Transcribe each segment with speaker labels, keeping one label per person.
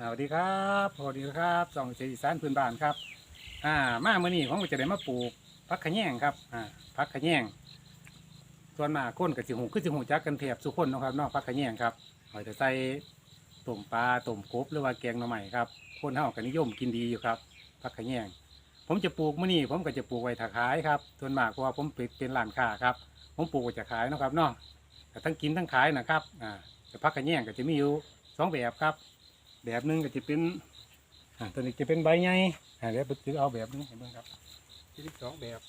Speaker 1: สวัสดีครับสวัสดีครับสองเจีสานพื้นบ้านครับ อ่า มาเมื่อนี้ผมก็จะได้มาปลูกพักขะแยงครับ อ่าพักขะแยงส่วนมากคนกับสิหูคือสิหูจักกันเทียบสุกคนนะครับนอกพักขะแยงครับเราจะใส่ต้มปลาต้มกบหรือว่าแกงหน่อไม้ครับ คนเฮาก็นิยมกินดีอยู่ครับพักขะแยงผมจะปลูกเมื่อนี้ผมก็จะปลูกไว้ถาขายครับส่วนมากเพราะว่าผมป็นเป็นร้านค้าครับ ผมปลูกไว้จะขายนะครับเนาะแต่ทั้งกินทั้งขายนะครับ อ่าแต่พักขะแยงก็จะมีอยู่สองแบบครับ แบบหนึงก็จะเป็นอ่าตัวนี้จะเป็นใบใหญ่อ่าเดี๋ยวจะเอาแบบนี้ให้เบิ่งครับจะมีสองแบบ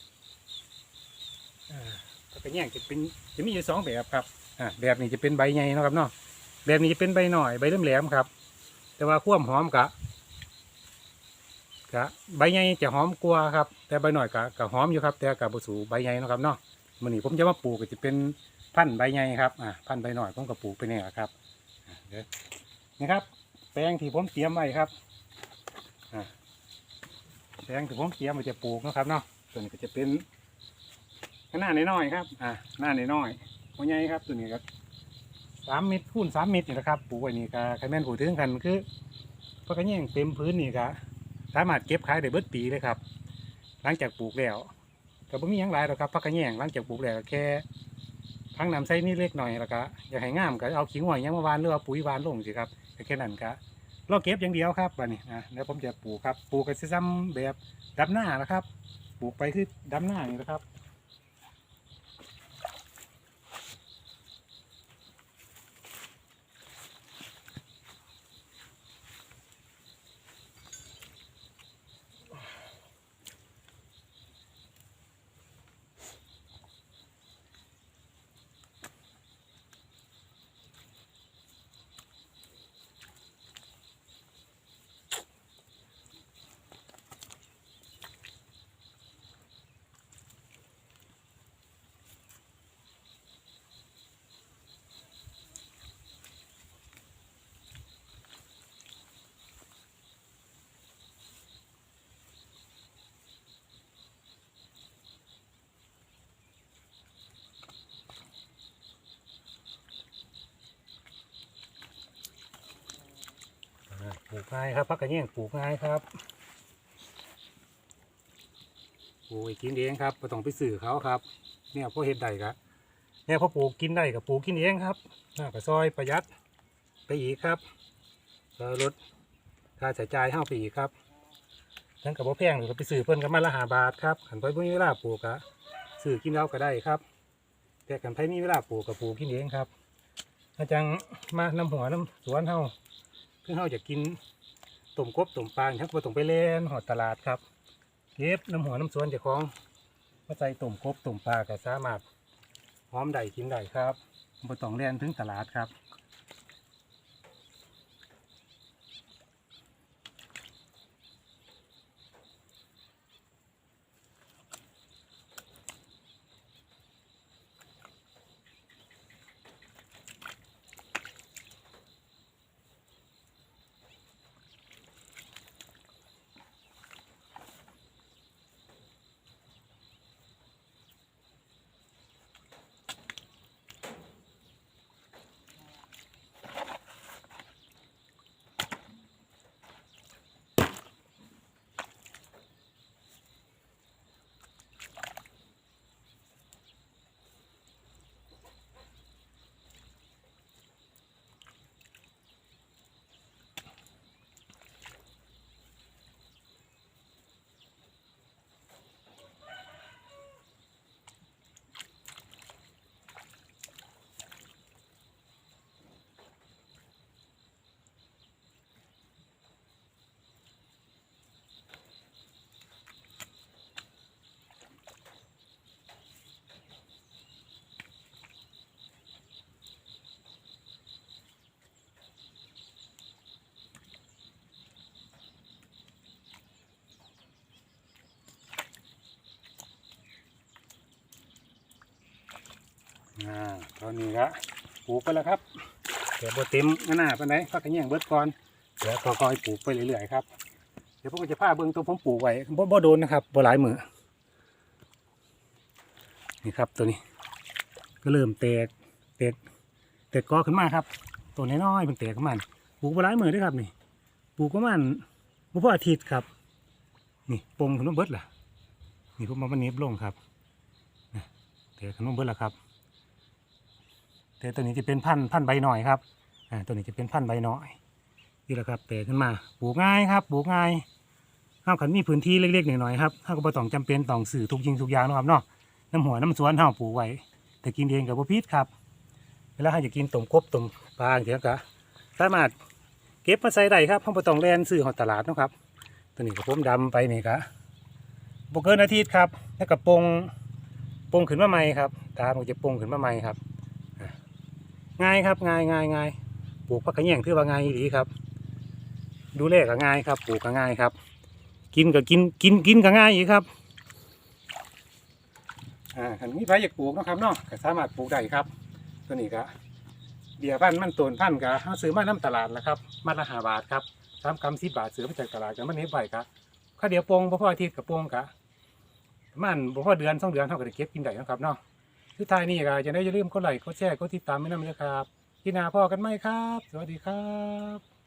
Speaker 1: อ่าพักกระแยงจะเป็นจะมีอยู่สองแบบครับอ่าแบบนี้จะเป็นใบใหญ่นะครับเนาะแบบนี้จะเป็นใบหน่อยใบแหลมครับ แต่ว่าความหอมกะกะใบใหญ่จะหอมกว่าครับ แต่ใบหน่อยกะกะหอมอยู่ครับ แต่กะบสูใบใหญ่นะครับเนาะมันนี้ผมจะมาปลูกก็จะเป็นพันธุ์ใบใหญ่ครับอ่าพันธุ์ใบหน่อยผมก็ปลูกไปเนี่ยครับเดี๋ยวนะครับ ลงที่ผมเตรียมไว้ครับแปลงที่ผมเตรียมไว้จะปลูกนะครับเนาะตัวนี้ก็จะเป็นหน้าน้อยๆครับ อ่าหน้าน้อยๆหัวใหญ่ครับ ตัวนี้ครับสามเมตรคูณสามเมตรนี่นะครับปลูกไว้นี่ก็ใครแม่นผูถึงกันคือพราะกระแยงเต็มพื้นนี่ก็สามารถเก็บขายได้เบิดปีเลยครับ หลังจากปลูกแล้วก็บ่มีหยังหลายหรอกครับพักกระแยงหลังจากปลูกแล้วแค่พังน้ำใส่นี่เล็กหน่อยแล้วก็อยากให้งามก็เอาขี้งอยยังมาวานหรือว่าปุ๋ยวานลงสิครับ แค่นั้นก็เราเก็บอย่างเดียวครับวันนี้นะแล้วผมจะปลูกครับปลูกกันซ้ำแบบดับหน้านะครับ ปลูกไปคือดับหน้านี่นะครับ ง่ายครับพักกระเนียงปลูกง่ายครับปลูกกินเองครับไม่ต้องไปสื่อเขาครับ เนี่ยพอเห็ดได้ครับเนี่ยพอปลูกกินได้กับปลูกกินเองครับน่ากระซอยประหยัดไปอีกครับลดค่าใช้จ่ายห้าปีครับทั้งกับว่าแพงหรือกับไปสื่อเพิ่นกับมาละหาบาทครับขันไปบ่มีเวลาปลูกอะสื่อกินเอาก็ได้ครับแต่ขันไปมีเวลาปลูกกับปลูกกินเองครับอาจังมาน้ำหัวน้ำสวนเฮาเพื่อเราจะกิน ต้มกบตุ่มปลาครับบ่ต้องไปเล่นหอดตลาดครับเก็บน้ำหัวน้ำสวนเจ้าของมาใส่ตุ่มกบตุ่มปลาก็สามารถหอมได้กินได้ครับบ่ต้องเล่นถึงตลาดครับ อ่าตอนนี้ละปลูกไปแล้วครับเดี๋ยวโบเต็มหน้าปไหนพักกันแย่งเบิดก่อนเดี๋ยวค่อยๆปลูกไปเรื่อยๆครับเดี๋ยวผมก็จะพาเบิ้องตัวผมปลูกไว้บ่บ่โดนนะครับบ่หลายมือนี่ครับตัวนี้ ก็เริ่มแตกแตกแตกกอขึ้นมาครับ ตัวน้อยๆมันแตกขึ้นมาปลูกบ่หลายมือด้วยครับนี่ปลูกประมาณบ่พออาทิตย์ครับ นี่ปงขนมเบิดล่ะนี่ผมมาวันนี้ลงครับนะแต่ขนมเบิดล่ะครับ แต่ตัวนี้จะเป็นพันธุ์พันธุ์ใบหน่อยครับอ่าตัวนี้จะเป็นพันธุ์ใบหน่อยนี่แหละครับแต่ขึ้นมาปลูกง่ายครับปลูกง่ายห้าขันมีพื้นที่เล็กๆหน่อยๆครับห้าก็บ่ต้องจำเป็นต้องสื่อทุกยิงทุกอย่างนะครับเนาะน้ำหัวน้ำสวนห้าปลูกไว้แต่กินเองกับบ่พิษครับเวลาให้จะกินต้มกบต้มปลาอย่างเงี้ยก็สามารถเก็บมาใส่ได้ครับห้องบ่ต้องแลนซื้อขอตลาดนะครับตัวนี้ก็ผมดำไปนี่ก็บ่เกินอาทิตย์ครับแล้วก็ปงปงขึ้นมาใหม่ครับตามันจะปงขึ้นมาใหม่ครับ ง่ายครับง่ายง่ายง่ายปลูกผักกระแยงถือว่าง่ายดีครับ ดูแลก็ง่ายครับ ปลูกก็ง่ายครับ กินก็กินกินกินก็ง่ายอีกครับอ่าคันนี้ใครอยากปลูกนะครับเนาะก็สามารถปลูกได้ครับ ตัวนี้ก็เบี้ยพันมันต้นพันก็เขาซื้อมาน้ำตลาดแล้วครับมาละห้าบาทครับสามกรัมสิบบาทซื้อมาจากตลาดกันมันเห็นใบครับข้าเดียวโปงบ่ออาทิตย์กับโปงกะประมาณบ่พอเดือนสองเดือนเท่ากับได้เก็บกินได้นะครับเนาะ ที่ท้ายนี่ก็จะได้อย่าลืมกดไลค์กดแชร์กดติดตามไม่นำเลยครับที่นาพ่อกันไหมครับ สวัสดีครับ